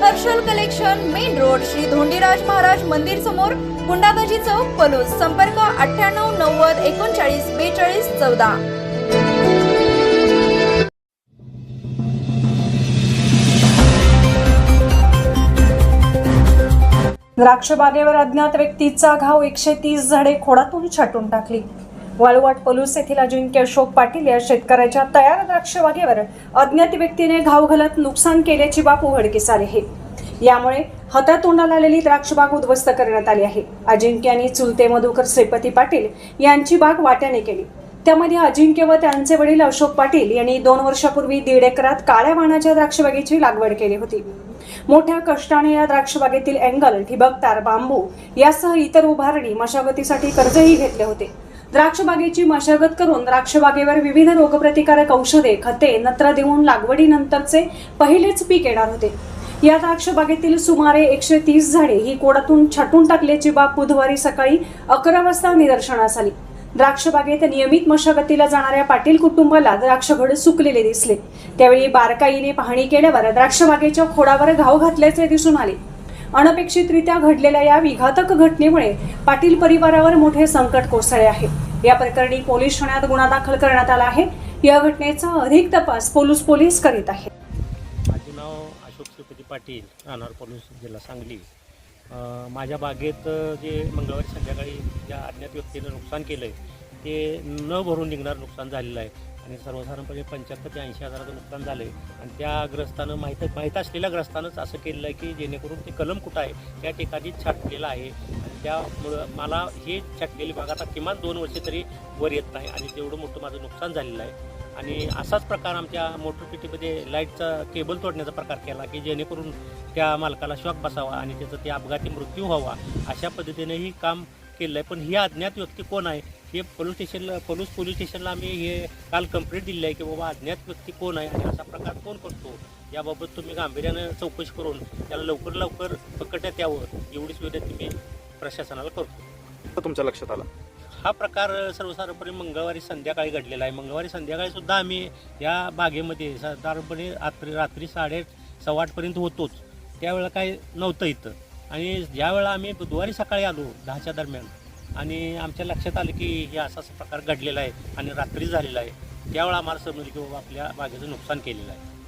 Harshal collection main road Shri Dhondiraj Maharaj मंदिर समोर गुंडाबाजी चौक पलूस. संपर्क अठ्ठ्याण्णव नव्वद एकोणचाळीस बेचाळीस चौदा. द्राक्ष बागेवर अज्ञात व्यक्तीचा घाव एकशे तीस झाडे खोडातून छाटून टाकली. वाळवाट पलूस येथील अजिंक्य अशोक पाटील या शेतकऱ्याच्या तयार द्राक्षबागेवर अज्ञात व्यक्तीने घाव घालत नुकसान केल्याची बाब उघडकीस आली आहे. यामुळे हातातोंडाला आलेली द्राक्षबाग उद्ध्वस्त करण्यात आली आहे. अजिंक्य आणि चुलते मधुकर श्रीपती पाटील यांची बाग वाट्याने केली. त्यामध्ये अजिंक्य व त्यांचे वडील अशोक पाटील यांनी दोन वर्षापूर्वी दीड एकरात काळ्या वाणाच्या द्राक्षबागेची लागवड केली होती. मोठ्या कष्टाने या द्राक्षबागेतील अँगल ठिबकतार बांबू यासह इतर उभारणी मशागतीसाठी कर्जही घेतले होते. द्राक्षबागेची मशागत करून द्राक्षबागेवर विविध रोगप्रतिकारक औषधे खते नत्र देऊन लागवडीनंतरचे पहिलेच पीक येणार होते. या द्राक्षबागेतील सुमारे एकशे तीस झाडे ही कोडातून छाटून टाकल्याची बाब बुधवारी सकाळी अकरा वाजता निदर्शनास आली. द्राक्षबागेत नियमित मशागतीला जाणाऱ्या पाटील कुटुंबाला द्राक्षघड सुकलेले दिसले. त्यावेळी बारकाईने पाहणी केल्यावर द्राक्षबागेच्या खोडावर घाव घातल्याचे दिसून आले. अनपेक्षितरित्या घडलेल्या या विघातक घटनेमुळे पाटील परिवारावर मोठे संकट कोसळले आहे. या प्रकरणी पोलीस ठाण्यात गुन्हा दाखल करण्यात आला आहे. या घटनेचा अधिक तपास पोलीस पोलीस करीत आहे माझे नाव अशोक श्रीपती पाटील राहणार पोलीस जिल्हा सांगली. माझ्या बागेत जे मंगळवारी संध्याकाळी ज्या अज्ञात व्यक्तीनं नुकसान केलं आहे ते न भरून निघणार नुकसान झालेलं आहे. आणि सर्वसाधारणपणे पंच्याहत्तर ते ऐंशी हजाराचं नुकसान झालं आहे आणि त्या ग्रस्तानं माहीत माहीत असलेल्या ग्रस्तानंच असं केलेलं आहे की जेणेकरून ते कलम कुठं आहे त्या ठिकाणी छाटलेलं आहे. आणि त्यामुळं मला हे छाटलेली भाग आता किमान दोन वर्षे तरी वर येत नाही आणि तेवढं मोठं माझं नुकसान झालेलं आहे. आणि असाच प्रकार आमच्या मोटर पिटीमध्ये लाईटचा केबल तोडण्याचा प्रकार केला की जेणेकरून त्या मालकाला शॉक बसावा आणि त्याचा ते अपघाती मृत्यू व्हावा. अशा पद्धतीनेही काम केलं आहे पण ही अज्ञात व्यक्ती कोण आहे? हे पोलीस स्टेशनला पोलीस पोलीस स्टेशनला आम्ही हे काल कंप्लेंट दिली आहे की बाबा अज्ञात व्यक्ती कोण आहे आणि असा प्रकार कोण करतो? याबाबत तुम्ही गांभीर्यानं चौकशी करून त्याला लवकर लवकर पकडण्यात यावं एवढीच विनंती मी प्रशासनाला करतो. तुमच्या लक्षात आला. हा प्रकार सर्वसाधारणपणे मंगळवारी संध्याकाळी घडलेला आहे. मंगळवारी संध्याकाळी सुद्धा आम्ही या बागेमध्ये साधारणपणे रात्री रात्री साडे सव्वा आठपर्यंत होतोच. त्यावेळेला काय नव्हतं इथं. आणि ज्यावेळेला आम्ही बुधवारी सकाळी आलो दहाच्या दरम्यान आणि आमच्या लक्षात आलं की हे असा असा प्रकार घडलेला आहे आणि रात्री झालेला आहे. त्यावेळेला आम्हाला समजलं की बाबा आपल्या बागेचं नुकसान केलेलं आहे.